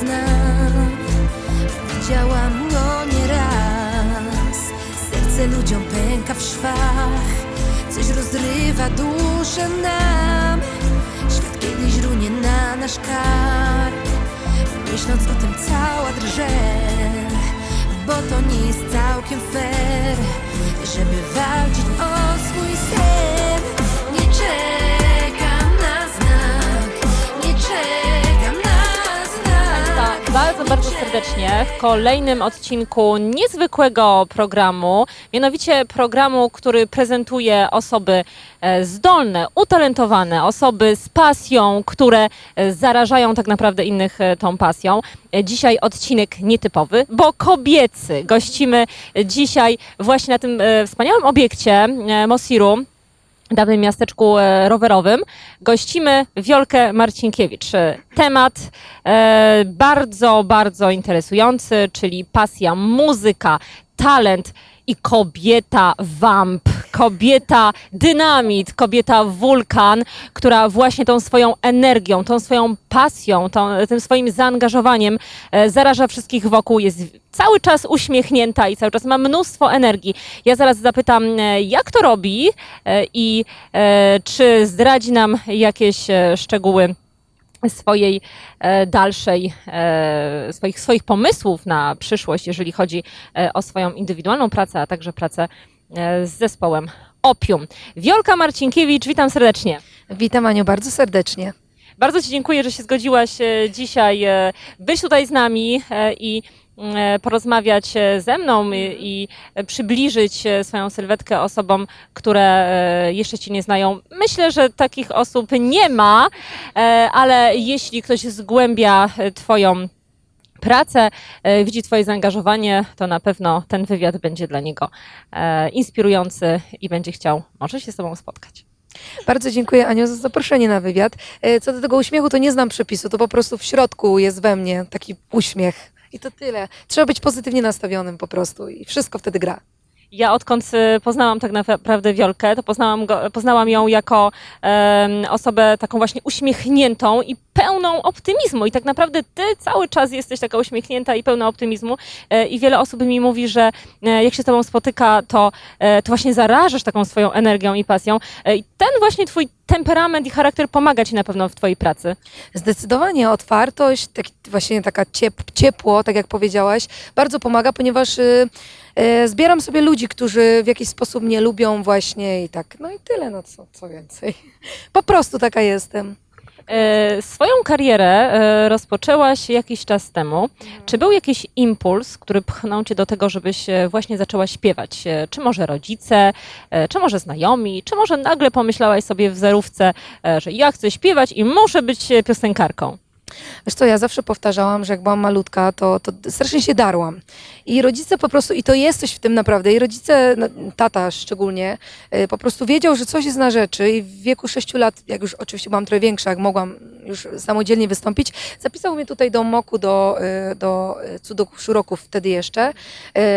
znam. Widziałam go nieraz. Serce ludziom pęka w szwach. Coś rozrywa duszę nam. Świat kiedyś runie na nasz kark. Myśląc o tym cała drże. Bo to nie jest całkiem fair, żeby walczyć o bardzo, serdecznie w kolejnym odcinku niezwykłego programu, mianowicie programu, który prezentuje osoby e, zdolne, utalentowane, osoby z pasją, które e, zarażają tak naprawdę innych e, tą pasją. Dzisiaj odcinek nietypowy, bo kobiecy. Gościmy dzisiaj właśnie na tym wspaniałym obiekcie Mosiru, dawnym miasteczku e, rowerowym. Gościmy Wiolkę Marcinkiewicz. E, Temat e, bardzo, bardzo interesujący, czyli pasja, muzyka, talent i kobieta vamp, kobieta dynamit, kobieta wulkan, która właśnie tą swoją energią, tą swoją pasją, tą, tym swoim zaangażowaniem e, zaraża wszystkich wokół, jest cały czas uśmiechnięta i cały czas ma mnóstwo energii. Ja zaraz zapytam, e, jak to robi e, i e, czy zdradzi nam jakieś e, szczegóły swojej e, dalszej, e, swoich, swoich pomysłów na przyszłość, jeżeli chodzi e, o swoją indywidualną pracę, a także pracę z zespołem Opium. Wiolka Marcinkiewicz, witam serdecznie. Witam Aniu bardzo serdecznie. Bardzo Ci dziękuję, że się zgodziłaś dzisiaj być tutaj z nami i porozmawiać e, ze mną i, przybliżyć e, swoją sylwetkę osobom, które e, jeszcze Cię nie znają. Myślę, że takich osób nie ma, e, ale jeśli ktoś zgłębia e, Twoją pracę, e, widzi Twoje zaangażowanie, to na pewno ten wywiad będzie dla niego e, inspirujący i będzie chciał może się z Tobą spotkać. Bardzo dziękuję Aniu za zaproszenie na wywiad. E, Co do tego uśmiechu, to nie znam przepisu, to po prostu w środku jest we mnie taki uśmiech. I to tyle. Trzeba być pozytywnie nastawionym po prostu i wszystko wtedy gra. Ja odkąd y, poznałam tak naprawdę Wiolkę, to poznałam, go, poznałam ją jako osobę taką właśnie uśmiechniętą i pełną optymizmu. I tak naprawdę ty cały czas jesteś taka uśmiechnięta i pełna optymizmu. E, I wiele osób mi mówi, że e, jak się z tobą spotyka, to, e, to właśnie zarażasz taką swoją energią i pasją. I ten właśnie twój temperament i charakter pomaga ci na pewno w twojej pracy. Zdecydowanie otwartość, taki, właśnie taka ciep, ciepło, tak jak powiedziałaś, bardzo pomaga, ponieważ y, y, zbieram sobie ludzi, którzy w jakiś sposób mnie lubią właśnie i tak. No i tyle, no co, co więcej. Po prostu taka jestem. E, Swoją karierę e, rozpoczęłaś jakiś czas temu. Czy był jakiś impuls, który pchnął cię do tego, żebyś e, właśnie zaczęła śpiewać? Czy może rodzice, czy może znajomi, czy może nagle pomyślałaś sobie w zerówce, że ja chcę śpiewać i muszę być piosenkarką? Wiesz co, ja zawsze powtarzałam, że jak byłam malutka, to, to strasznie się darłam. I rodzice po prostu, i to jest coś w tym naprawdę, i rodzice, no, tata szczególnie, y, po prostu wiedział, że coś jest na rzeczy i w wieku 6 lat, jak już oczywiście byłam trochę większa, jak mogłam już samodzielnie wystąpić, zapisał mnie tutaj do Moku, do, y, do y, Cudoków Szuroków wtedy jeszcze,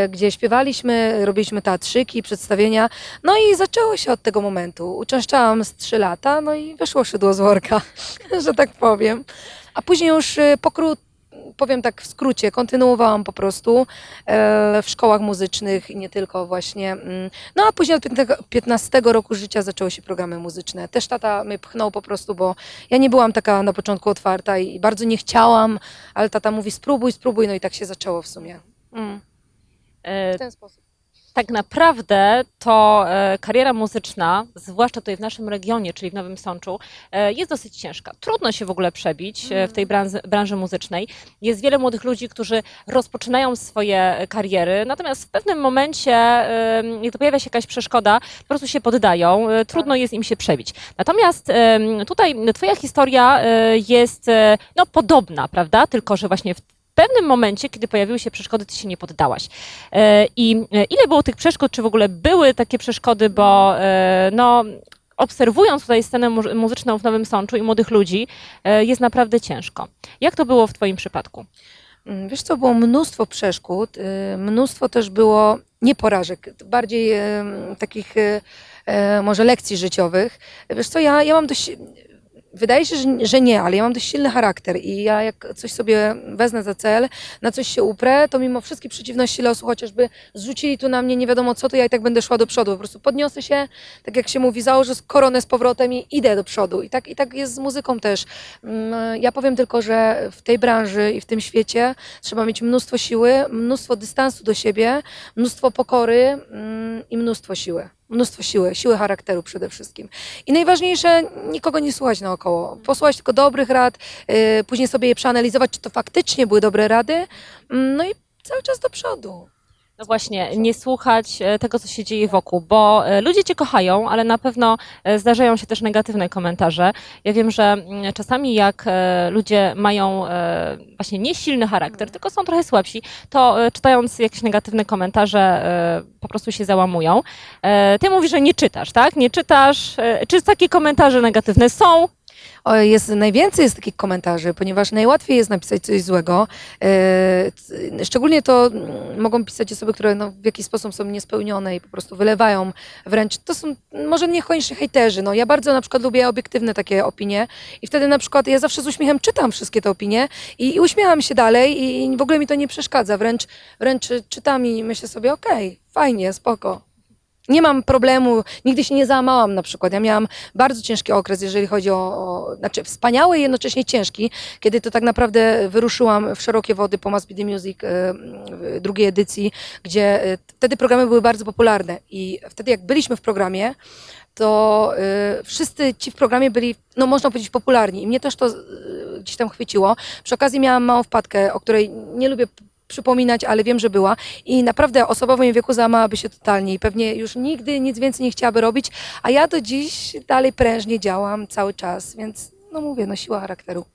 y, gdzie śpiewaliśmy, robiliśmy teatrzyki, przedstawienia, no i zaczęło się od tego momentu. Uczęszczałam z 3 lata, no i wyszło szydło z worka, że tak powiem. A później już y, pokró- powiem tak w skrócie, kontynuowałam po prostu e, w szkołach muzycznych i nie tylko właśnie. mm. No a później od 15 15 roku życia zaczęły się programy muzyczne. Też tata mnie pchnął po prostu, bo ja nie byłam taka na początku otwarta i bardzo nie chciałam, ale tata mówi spróbuj, spróbuj, no i tak się zaczęło w sumie. Mm. E, W ten sposób. Tak naprawdę to e, kariera muzyczna, zwłaszcza tutaj w naszym regionie, czyli w Nowym Sączu, e, jest dosyć ciężka. Trudno się w ogóle przebić e, w tej branży, branży muzycznej. Jest wiele młodych ludzi, którzy rozpoczynają swoje kariery, natomiast w pewnym momencie, gdy pojawia się jakaś przeszkoda, po prostu się poddają. Trudno jest im się przebić. Natomiast tutaj Twoja historia jest no, podobna, prawda? Tylko, że właśnie w pewnym momencie, kiedy pojawiły się przeszkody, ty się nie poddałaś. E, I e, ile było tych przeszkód, czy w ogóle były takie przeszkody, bo e, no, obserwując tutaj scenę mu- muzyczną w Nowym Sączu i młodych ludzi, jest naprawdę ciężko. Jak to było w twoim przypadku? Mm, Wiesz co, było mnóstwo przeszkód, y, mnóstwo też było nie porażek, bardziej takich y, może lekcji życiowych. Wiesz co, ja, ja mam dość Wydaje się, że, nie, ale ja mam dość silny charakter i ja jak coś sobie wezmę za cel, na coś się uprę, to mimo wszystkich przeciwności losu, chociażby zrzucili tu na mnie nie wiadomo co, to ja i tak będę szła do przodu. Po prostu podniosę się, tak jak się mówi, założę koronę z powrotem i idę do przodu. I tak, I tak jest z muzyką też. Mm, Ja powiem tylko, że w tej branży i w tym świecie trzeba mieć mnóstwo siły, mnóstwo dystansu do siebie, mnóstwo pokory mm, i mnóstwo siły. Mnóstwo siły, siły charakteru przede wszystkim. I najważniejsze, nikogo nie słuchać naokoło. Posłuchać tylko dobrych rad, yy, później sobie je przeanalizować, czy to faktycznie były dobre rady. Mm, No i cały czas do przodu. No właśnie, nie słuchać e, tego, co się dzieje wokół, bo e, ludzie cię kochają, ale na pewno e, zdarzają się też negatywne komentarze. Ja wiem, że mm, czasami jak ludzie mają właśnie nie silny charakter, tylko są trochę słabsi, to czytając jakieś negatywne komentarze po prostu się załamują. Ty mówisz, że nie czytasz, tak? Nie czytasz. Czy takie komentarze negatywne są? Jest, najwięcej jest takich komentarzy, ponieważ najłatwiej jest napisać coś złego. E, Szczególnie to mogą pisać osoby, które no, w jakiś sposób są niespełnione i po prostu wylewają wręcz. To są może niekoniecznie hejterzy. No, ja bardzo na przykład lubię obiektywne takie opinie i wtedy na przykład ja zawsze z uśmiechem czytam wszystkie te opinie i, i uśmiecham się dalej i w ogóle mi to nie przeszkadza. Wręcz, wręcz czytam i myślę sobie, okej, fajnie, spoko. Nie mam problemu, nigdy się nie załamałam na przykład. Ja miałam bardzo ciężki okres, jeżeli chodzi o, o znaczy wspaniały i jednocześnie ciężki, kiedy to tak naprawdę wyruszyłam w szerokie wody po The Music w drugiej edycji, gdzie e, wtedy programy były bardzo popularne i wtedy jak byliśmy w programie, to e, wszyscy ci w programie byli, no można powiedzieć, popularni i mnie też to gdzieś tam chwyciło. Przy okazji miałam małą wpadkę, o której nie lubię przypominać, ale wiem, że była i naprawdę osoba w moim wieku załamałaby się totalnie i pewnie już nigdy nic więcej nie chciałaby robić, a ja do dziś dalej prężnie działam cały czas, więc no mówię, no siła charakteru.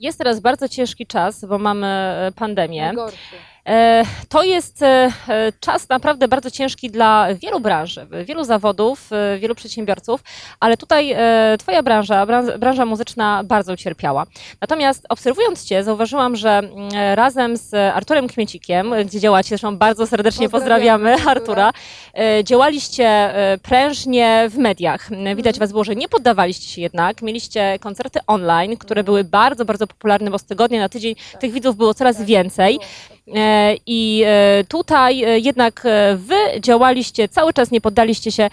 Jest teraz bardzo ciężki czas, bo mamy e, pandemię. Najgorszy. E, To jest e, czas naprawdę bardzo ciężki dla wielu branż, wielu zawodów, e, wielu przedsiębiorców, ale tutaj Twoja branża, bran- branża muzyczna bardzo ucierpiała. Natomiast obserwując Cię, zauważyłam, że mm, razem z Arturem Kmiecikiem, gdzie działacie, zresztą bardzo serdecznie Pozdrawiamy pozdrawiamy Artura. Działaliście prężnie w mediach. Mhm. Widać Was było, że nie poddawaliście się jednak. Mieliście koncerty online, które były bardzo, bardzo popularne, bo z tygodnia na tydzień tych widzów było coraz więcej. E, I e, tutaj e, jednak wy działaliście, cały czas nie poddaliście się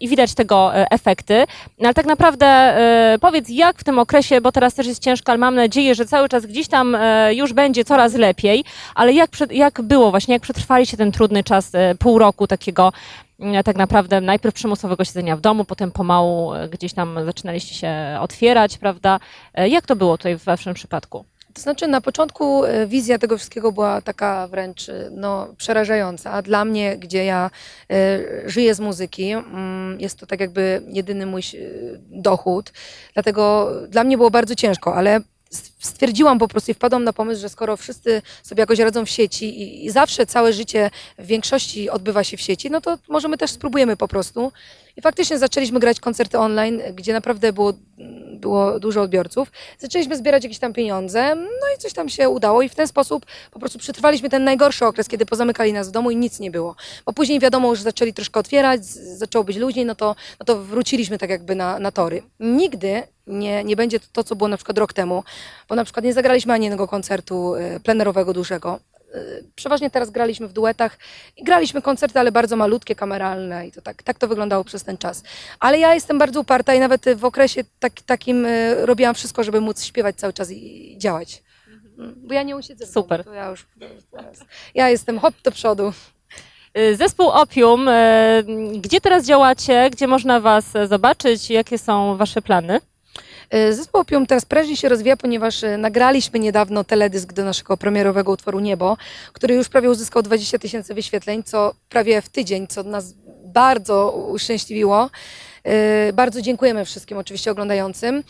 i widać tego efekty. No, Ale tak naprawdę powiedz, jak w tym okresie, bo teraz też jest ciężko, ale mam nadzieję, że cały czas gdzieś tam już będzie coraz lepiej, ale jak, jak było właśnie, jak przetrwaliście ten trudny czas pół roku takiego mm, tak naprawdę najpierw przymusowego siedzenia w domu, potem pomału gdzieś tam zaczynaliście się otwierać, prawda? Jak to było tutaj w waszym przypadku? To znaczy na początku e, wizja tego wszystkiego była taka wręcz e, no, przerażająca. Dla mnie, gdzie ja e, żyję z muzyki, mm, jest to tak jakby jedyny mój dochód. Dlatego dla mnie było bardzo ciężko, ale stwierdziłam po prostu i wpadłam na pomysł, że skoro wszyscy sobie jakoś radzą w sieci i, i zawsze całe życie w większości odbywa się w sieci, no to może my też spróbujemy po prostu. I faktycznie zaczęliśmy grać koncerty online, gdzie naprawdę było, było dużo odbiorców. Zaczęliśmy zbierać jakieś tam pieniądze, no i coś tam się udało i w ten sposób po prostu przetrwaliśmy ten najgorszy okres, kiedy pozamykali nas w domu i nic nie było. Bo później wiadomo, że zaczęli troszkę otwierać, zaczęło być luźniej, no to, no to wróciliśmy tak jakby na, na tory. Nigdy nie, nie będzie to, to, co było na przykład rok temu, bo na przykład nie zagraliśmy ani jednego koncertu e, plenerowego dużego. E, Przeważnie teraz graliśmy w duetach i graliśmy koncerty, ale bardzo malutkie, kameralne i to tak, tak to wyglądało przez ten czas. Ale ja jestem bardzo uparta i nawet w okresie tak, takim e, robiłam wszystko, żeby móc śpiewać cały czas i, działać. Mm, Bo ja nie usiedzę Super. Domu, to ja już teraz. Ja jestem hop do przodu. Zespół Opium, gdzie teraz działacie, gdzie można Was zobaczyć, jakie są Wasze plany? E, Zespół Opium teraz prężnie się rozwija, ponieważ e, nagraliśmy niedawno teledysk do naszego premierowego utworu Niebo, który już prawie uzyskał 20 tysięcy wyświetleń, co prawie w tydzień, co nas bardzo uszczęśliwiło. E, Bardzo dziękujemy wszystkim oczywiście oglądającym.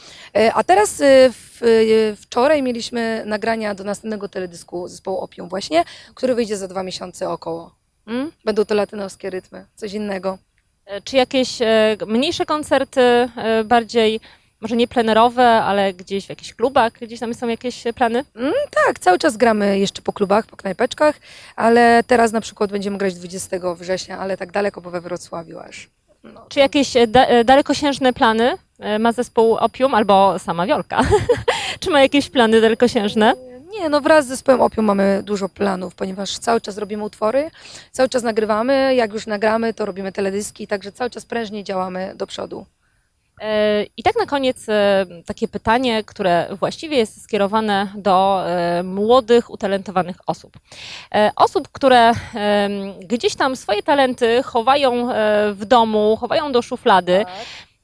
A teraz w, wczoraj mieliśmy nagrania do następnego teledysku zespołu Opium właśnie, który wyjdzie za dwa miesiące około. Mm? Będą to latynowskie rytmy, coś innego. E, Czy jakieś e, mniejsze koncerty, e, bardziej może nie plenerowe, ale gdzieś w jakichś klubach, gdzieś tam są jakieś plany? Tak, cały czas gramy jeszcze po klubach, po knajpeczkach, ale teraz na przykład będziemy grać 20 września, ale tak daleko, bo we Wrocławiu aż. No, Czy jakieś e, da, e, dalekosiężne plany e, ma zespół Opium albo sama Wiolka? Czy ma jakieś plany dalekosiężne? Nie, no wraz z zespołem Opium mamy dużo planów, ponieważ cały czas robimy utwory, cały czas nagrywamy, jak już nagramy, to robimy teledyski, także cały czas prężnie działamy do przodu. I tak na koniec e, takie pytanie, które właściwie jest skierowane do e, młodych, utalentowanych osób. E, Osób, które gdzieś tam swoje talenty chowają w domu, chowają do szuflady.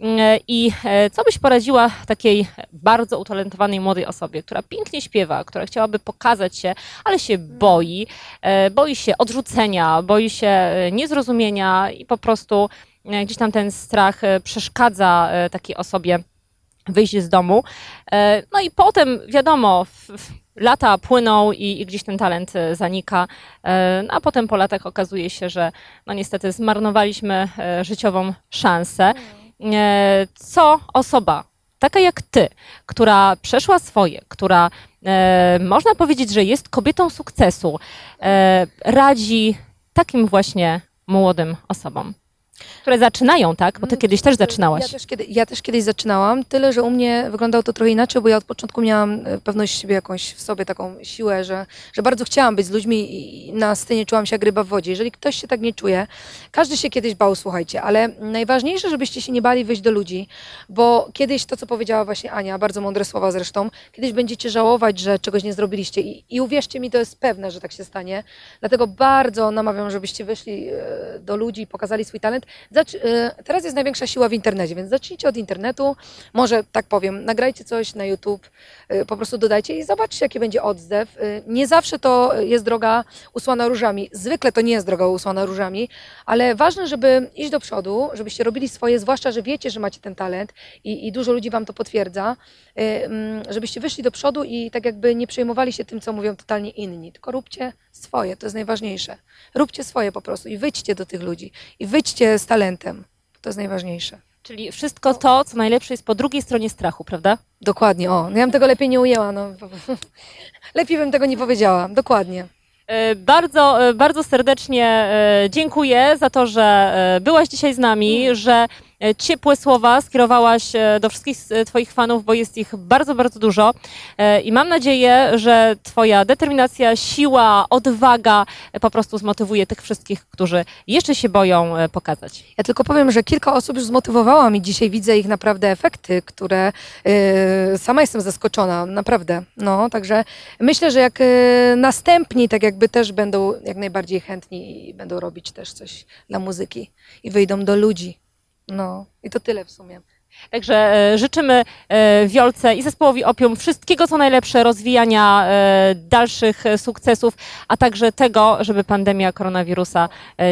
E, I co byś poradziła takiej bardzo utalentowanej młodej osobie, która pięknie śpiewa, która chciałaby pokazać się, ale się boi, e, boi się odrzucenia, boi się niezrozumienia i po prostu gdzieś tam ten strach e, przeszkadza e, takiej osobie wyjść z domu. E, No i potem wiadomo, lata płyną i, i gdzieś ten talent e, zanika, E, no a potem po latach okazuje się, że no niestety zmarnowaliśmy e, życiową szansę. E, Co osoba, taka jak ty, która przeszła swoje, która e, można powiedzieć, że jest kobietą sukcesu, e, radzi takim właśnie młodym osobom, które zaczynają, tak? Bo ty kiedyś też zaczynałaś. Ja też, kiedy, ja też kiedyś zaczynałam, tyle, że u mnie wyglądało to trochę inaczej, bo ja od początku miałam e, pewność siebie jakąś w sobie, taką siłę, że, że bardzo chciałam być z ludźmi i na scenie czułam się jak ryba w wodzie. Jeżeli ktoś się tak nie czuje, każdy się kiedyś bał, słuchajcie, ale najważniejsze, żebyście się nie bali wyjść do ludzi, bo kiedyś to, co powiedziała właśnie Ania, bardzo mądre słowa zresztą, kiedyś będziecie żałować, że czegoś nie zrobiliście i, i uwierzcie mi, to jest pewne, że tak się stanie. Dlatego bardzo namawiam, żebyście wyszli e, do ludzi i pokazali swój talent. E, teraz jest największa siła w internecie, więc zacznijcie od internetu. Może tak powiem, nagrajcie coś na YouTube, e, po prostu dodajcie i zobaczcie, jaki będzie odzew. E, Nie zawsze to jest droga usłana różami. Zwykle to nie jest droga usłana różami, ale ważne, żeby iść do przodu, żebyście robili swoje, zwłaszcza, że wiecie, że macie ten talent i, i dużo ludzi wam to potwierdza, mm, żebyście wyszli do przodu i tak jakby nie przejmowali się tym, co mówią totalnie inni, tylko róbcie swoje, to jest najważniejsze. Róbcie swoje po prostu i wyjdźcie do tych ludzi i wyjdźcie z talentem. To jest najważniejsze. Czyli wszystko to, co najlepsze jest po drugiej stronie strachu, prawda? Dokładnie, o, ja bym tego lepiej nie ujęła, no. lepiej bym tego nie powiedziała, dokładnie. E, Bardzo, e, bardzo serdecznie e, dziękuję za to, że e, byłaś dzisiaj z nami, że e, ciepłe słowa skierowałaś e, do wszystkich e, Twoich fanów, bo jest ich bardzo, bardzo dużo. E, I mam nadzieję, że Twoja determinacja, siła, odwaga e, po prostu zmotywuje tych wszystkich, którzy jeszcze się boją e, pokazać. Ja tylko powiem, że kilka osób już zmotywowałam i dzisiaj widzę ich naprawdę efekty, które sama jestem zaskoczona, naprawdę. No, także myślę, że jak następni tak jakby też będą jak najbardziej chętni i będą robić też coś dla muzyki i wyjdą do ludzi. No, i to tyle w sumie. Także e, życzymy e, Wiolce i zespołowi Opium wszystkiego co najlepsze, rozwijania e, dalszych sukcesów, a także tego, żeby pandemia koronawirusa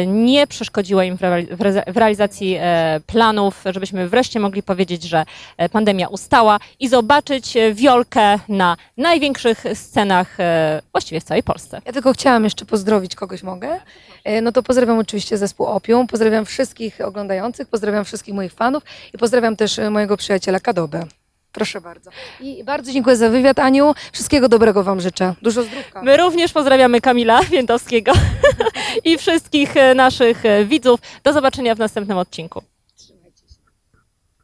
nie przeszkodziła im w reali- w re- w realizacji planów, żebyśmy wreszcie mogli powiedzieć, że pandemia ustała i zobaczyć Wiolkę na największych scenach właściwie w całej Polsce. Ja tylko chciałam jeszcze pozdrowić kogoś, mogę? No to pozdrawiam oczywiście zespół Opium, pozdrawiam wszystkich oglądających, pozdrawiam wszystkich moich fanów i pozdrawiam też e, mojego przyjaciela Kadobę. Proszę bardzo. I bardzo dziękuję za wywiad, Aniu. Wszystkiego dobrego Wam życzę. Dużo zdrówka. My również pozdrawiamy Kamila Więdowskiego i wszystkich e, naszych e, widzów. Do zobaczenia w następnym odcinku.